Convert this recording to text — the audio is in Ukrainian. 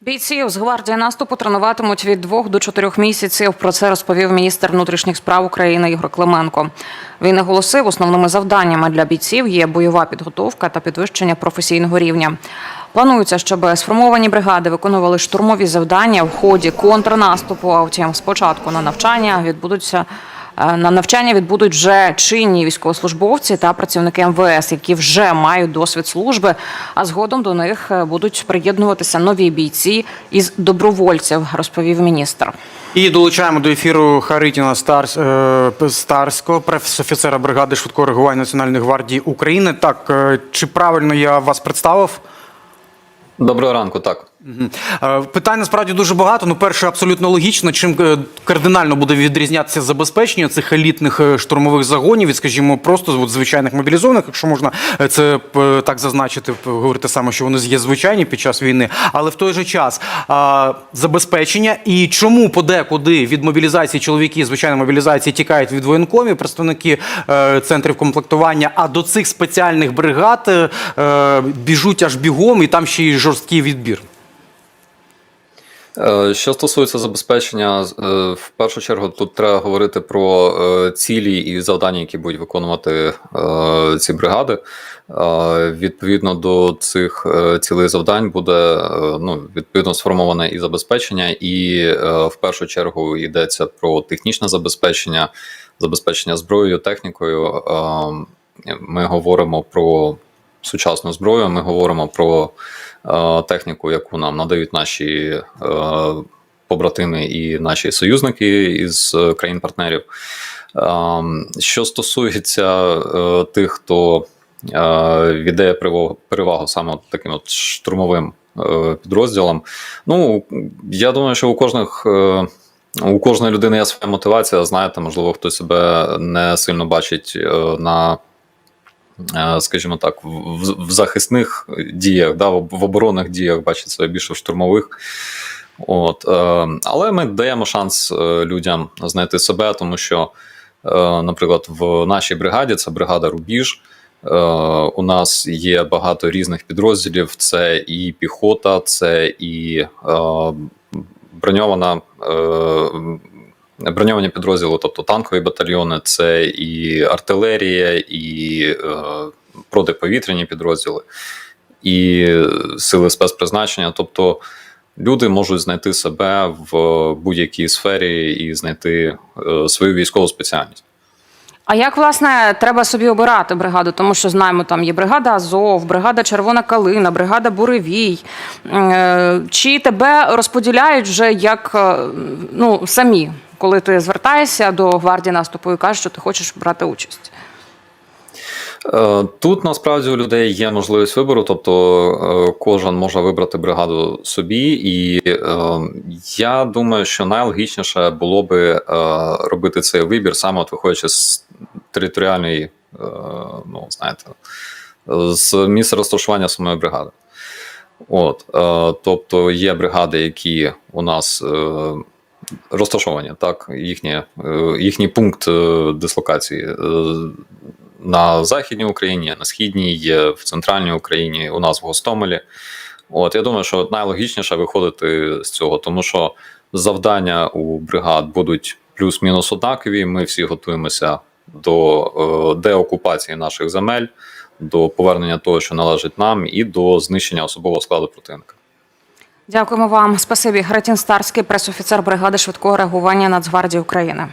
Бійців з гвардії наступу тренуватимуть від двох до чотирьох місяців. Про це розповів міністр внутрішніх справ України Ігор Клименко. Він наголосив, основними завданнями для бійців є бойова підготовка та підвищення професійного рівня. Планується, щоб сформовані бригади виконували штурмові завдання в ході контрнаступу. А втім, спочатку на навчання відбудуться. Е, На навчання відбудуть вже чинні військовослужбовці та працівники МВС, які вже мають досвід служби. А згодом до них е, будуть приєднуватися нові бійці із добровольців, розповів міністр. І долучаємо до ефіру Харитіна Старс, е, Старського, префс-офіцера бригади швидкого реагування Національної гвардії України. Так, е, чи правильно я вас представив? Доброго ранку, так. Е, Питань насправді дуже багато. Ну, перше, абсолютно логічно, чим е, кардинально буде відрізнятися забезпечення цих елітних е, штурмових загонів від, скажімо, просто от, звичайних мобілізованих, якщо можна це так зазначити, говорити саме, що вони є звичайні під час війни, але в той же час а, забезпечення і чому подекуди від мобілізації чоловіки звичайної мобілізації тікають від воєнкомів, представники е, центрів комплектування, а до цих спеціальних бригад е, біжуть аж бігом, і там ще й жорсткий відбір. Е, Що стосується забезпечення, е, в першу чергу тут треба говорити про е, цілі і завдання, які будуть виконувати ці бригади. Відповідно до цих цілей завдань буде ну, відповідно сформоване і забезпечення, і в першу чергу йдеться про технічне забезпечення, забезпечення зброєю, технікою. Е, Ми говоримо про сучасну зброю, ми говоримо про е, техніку, яку нам надають наші е, побратими і наші союзники із країн-партнерів. Е, що стосується е, тих, хто е, віддає перевагу, саме таким от штурмовим е, підрозділам, ну я думаю, що у кожних. Е, у кожної людини є своя мотивація. Знаєте, можливо, хтось себе не сильно бачить е, на скажімо так, в, захисних діях, да, в, оборонних діях бачить себе більше в штурмових. От, е, але ми даємо шанс е, людям знайти себе, тому що, е, наприклад, в нашій бригаді це бригада Рубіж. Е, у нас є багато різних підрозділів: це і піхота, це і е, броньована. Броньовані підрозділи, тобто танкові батальйони, це і артилерія, і е, протиповітряні підрозділи, і сили спецпризначення. Тобто люди можуть знайти себе в будь-якій сфері і знайти е, свою військову спеціальність. А як власне треба собі обирати бригаду? Тому що знаємо, там є бригада Азов, бригада Червона Калина, бригада Буревій. Е, Чи тебе розподіляють вже як е, ну самі, коли ти звертаєшся до гвардії наступу і кажеш, що ти хочеш брати участь? Е, Тут насправді у людей є можливість вибору, тобто е, кожен може вибрати бригаду собі, і е, я думаю, що найлогічніше було би робити цей вибір саме от виходячи з територіальної, ну знаєте, з місця розташування самої бригади. От, тобто є бригади, які у нас розташовані, так, їхні, е, їхній пункт е, дислокації. е, на Західній Україні, на Східній, в центральній Україні, у нас в Гостомелі. От я думаю, що найлогічніше виходити з цього, тому що завдання у бригад будуть плюс-мінус однакові. Ми всі готуємося до деокупації наших земель, до повернення того, що належить нам, і до знищення особового складу противника. Дякуємо вам. Спасибі. Гретін Старський, пресофіцер бригади швидкого реагування Нацгвардії України.